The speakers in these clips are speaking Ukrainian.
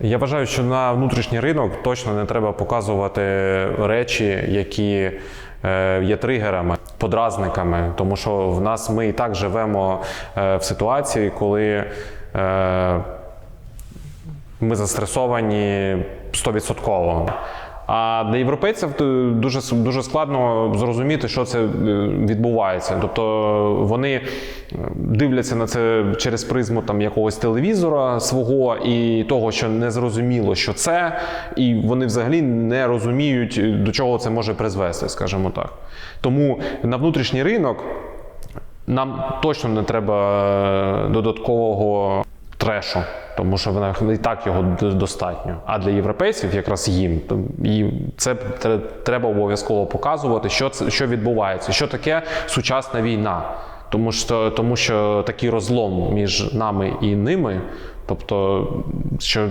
Я вважаю, що на внутрішній ринок точно не треба показувати речі, які е, є тригерами, подразниками, тому що в нас ми і так живемо е, в ситуації, коли е, ми застресовані 100%. А для європейців дуже, дуже складно зрозуміти, що це е, відбувається. Тобто вони е, дивляться на це через призму там якогось телевізора свого і того, що не зрозуміло, що це, і вони взагалі не розуміють, е, до чого це може призвести, скажімо так. Тому на внутрішній ринок нам точно не треба додаткового трешу, тому що вона і так його достатньо. А для європейців, якраз їм, їм це треба обов'язково показувати, що це що відбувається, що таке сучасна війна. Тому що, тому що такий розлом між нами і ними, тобто, що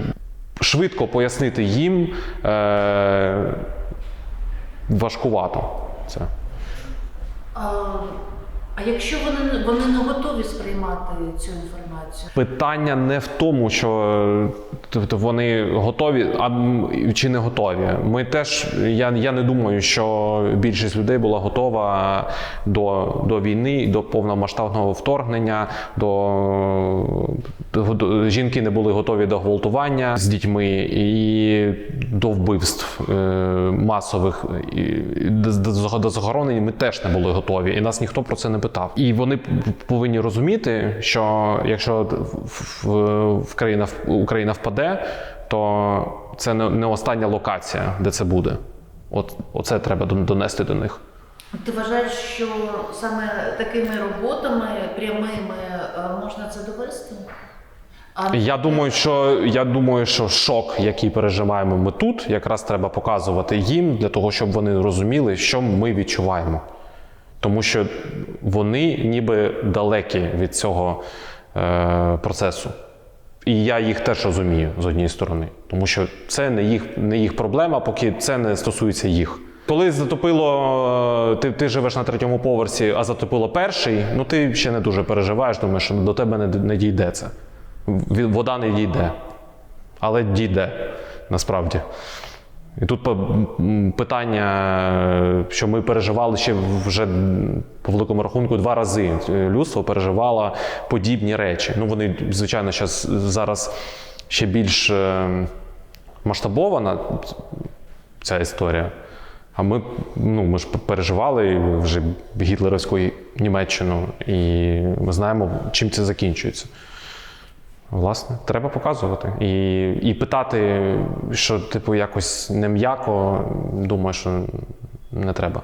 швидко пояснити їм е, важкувато це. А, якщо вони, вони не готові сприймати цю інформацію? Питання не в тому, що е, тобто вони готові, а чи не готові. Ми теж я, я не думаю, що більшість людей була готова до, до війни, до повномасштабного вторгнення. До, до, жінки не були готові до гвалтування з дітьми і до вбивств е, масових і до, до, до захоронень ми теж не були готові, і нас ніхто про це не питав. І вони повинні розуміти, що якщо в, в, в країна, Україна впаде, то це не, не остання локація, де це буде. От оце треба донести до них. Ти вважаєш, що саме такими роботами прямими е, можна це довести? А Я думаю, що я думаю, що шок, який переживаємо ми тут, якраз треба показувати їм для того, щоб вони розуміли, що ми відчуваємо. Тому що вони ніби далекі від цього е, процесу. І я їх теж розумію з однієї сторони, тому що це не їх, не їх проблема, поки це не стосується їх. Коли затопило, е, ти, ти живеш на третьому поверсі, а затопило перший, ну ти ще не дуже переживаєш, думаєш, що до тебе не, не дійде це. Вода не дійде, але дійде насправді. І тут питання, що ми переживали ще вже по великому рахунку два рази. Людство переживало подібні речі. Ну, вони, звичайно, зараз ще більш е, масштабована ця історія. А ми, ну, ми ж переживали вже гітлерівську Німеччину, і ми знаємо, чим це закінчується. Власне, треба показувати. І, і питати, що, типу, якось не м'яко, думаю, що не треба.